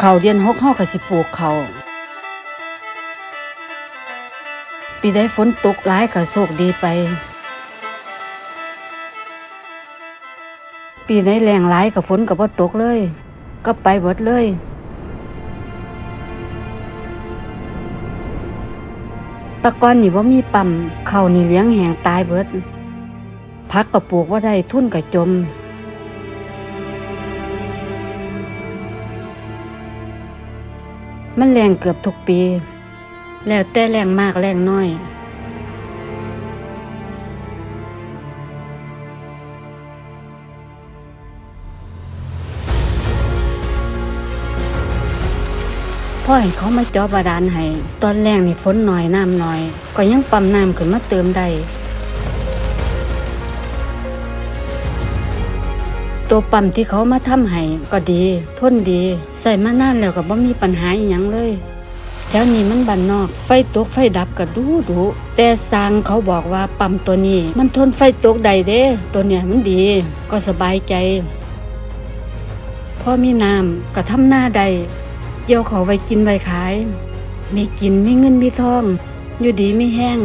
เขาเดือนหกเฮาก็สิปลูกเขาปีใดฝนตกหลายก็โชคดีไป ปีไหนแรงหลายกับฝนกับว่าตกเลย ก็ไปเบิดเลยตะกอนนี่ว่ามีปั๊มเขานี่เลี้ยงแหงตายเบิดพักกับปลูกว่าได้ทุ่นกับจม มันแรงเกือบทุกปี แล้วแต่แรงมากแรงน้อยพ่อให้เขามาจาะบาดาลให้ ตอนแรกนี่ฝนหน่อยน้ำหน่อย ก็ยังปั๊มน้ำขึ้นมาเติมได้ ตัวปั๊มที่เขามาทำให้ก็ดี ทนดี ใส่มานานแล้วก็บ่มีปัญหาอีหยังเลย แถวนี้มันบ้านนอก ไฟตกไฟดับก็ดูดูแต่สร้างเขาบอกว่าปั๊มตัวนี้ มันทนไฟตกได้เด้ตัวเนี้ยมันดี ก็สบายใจพอมีน้ำก็ทำหน้าได้เกี่ยวเขาไว้กินไว้ขาย มีกินมีเงินมีทอง อยู่ดีไม่แห้ง